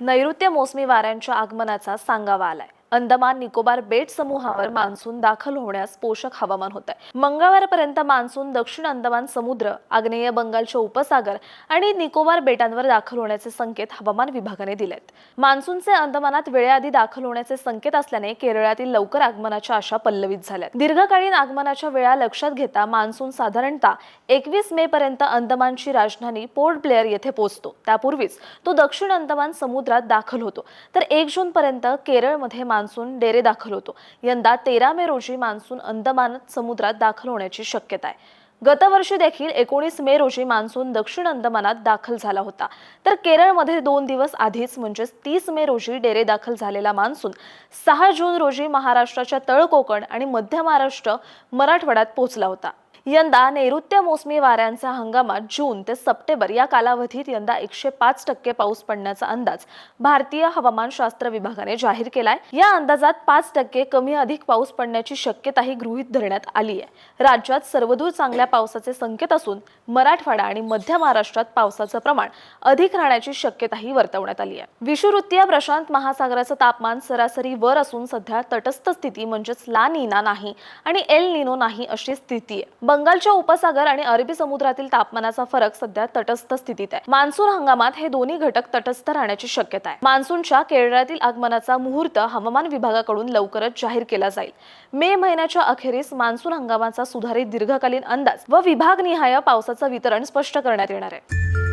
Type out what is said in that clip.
नैऋत्य मोसमी वाऱ्यांच्या आगमनाचा सांगावा आलाय. अंदमान निकोबार बेट समूहावर मान्सून दाखल होण्यास पोषक हवामान होत आहे मंगळवारपर्यंत मान्सून दक्षिण अंदमान समुद्र आग्नेय बंगालच्या उपसागर आणि निकोबार बेटांवर दाखल होण्याचे संकेत हवामान विभागाने दिलेत. मान्सूनचे अंदमानात वेळेआधी दाखल होण्याचे संकेत असल्याने केरळातील लवकर आगमनाच्या आशा पल्लवित झाल्या दीर्घकालीन आगमनाच्या वेळा लक्षात घेता मान्सून साधारणतः एकवीस मे पर्यंत अंदमानची राजधानी पोर्ट ब्लेअर येथे पोहोचतो त्यापूर्वीच तो दक्षिण अंदमान समुद्रात दाखल होतो. तर एक जून पर्यंत केरळमध्ये मान्सून डेरे दाखल होतो. यंदा तेरा मे रोजी मान्सून अंदमान समुद्रात दाखल होण्याची शक्यता आहे. गतवर्षी देखील एकोणीस मे रोजी मान्सून दक्षिण अंदमानात दाखल झाला होता. तर केरळमध्ये दोन दिवस आधीच म्हणजेच तीस मे रोजी डेरे दाखल झालेला मान्सून सहा जून रोजी महाराष्ट्राच्या तळ कोकण आणि मध्य महाराष्ट्र मराठवाड्यात पोहोचला होता. यंदा नैऋत्य मोसमी वाऱ्यांचा हंगामात जून ते सप्टेंबर या कालावधीत यंदा एकशे पाच टक्के पाऊस पडण्याचा अंदाज भारतीय हवामानशास्त्र विभागाने जाहीर केलाय. या अंदाजात पाच टक्के कमी अधिक पाऊस पडण्याची शक्यताही गृहीत धरण्यात आली आहे. राज्यात सर्वदूर चांगल्या पावसाचे संकेत असून मराठवाडा आणि मध्य महाराष्ट्रात पावसाचं प्रमाण अधिक राहण्याची शक्यताही वर्तवण्यात आली आहे. विषुवृत्तीय प्रशांत महासागराचं तापमान सरासरी वर असून सध्या तटस्थ स्थिती म्हणजेच ला निना नाही आणि एल निनो नाही अशी स्थिती आहे. बंगालच्या उपसागर आणि अरबी समुद्रातील तापमानाचा फरक सध्या तटस्थ स्थितीत आहे. मान्सून हंगामात हे दोन्ही घटक तटस्थ राहण्याची शक्यता आहे. मान्सूनच्या केरळातील आगमनाचा मुहूर्त हवामान विभागाकडून लवकरच जाहीर केला जाईल. मे महिन्याच्या अखेरीस मान्सून हंगामाचा सुधारित दीर्घकालीन अंदाज व विभागनिहाय पावसाचं वितरण स्पष्ट करण्यात येणार आहे.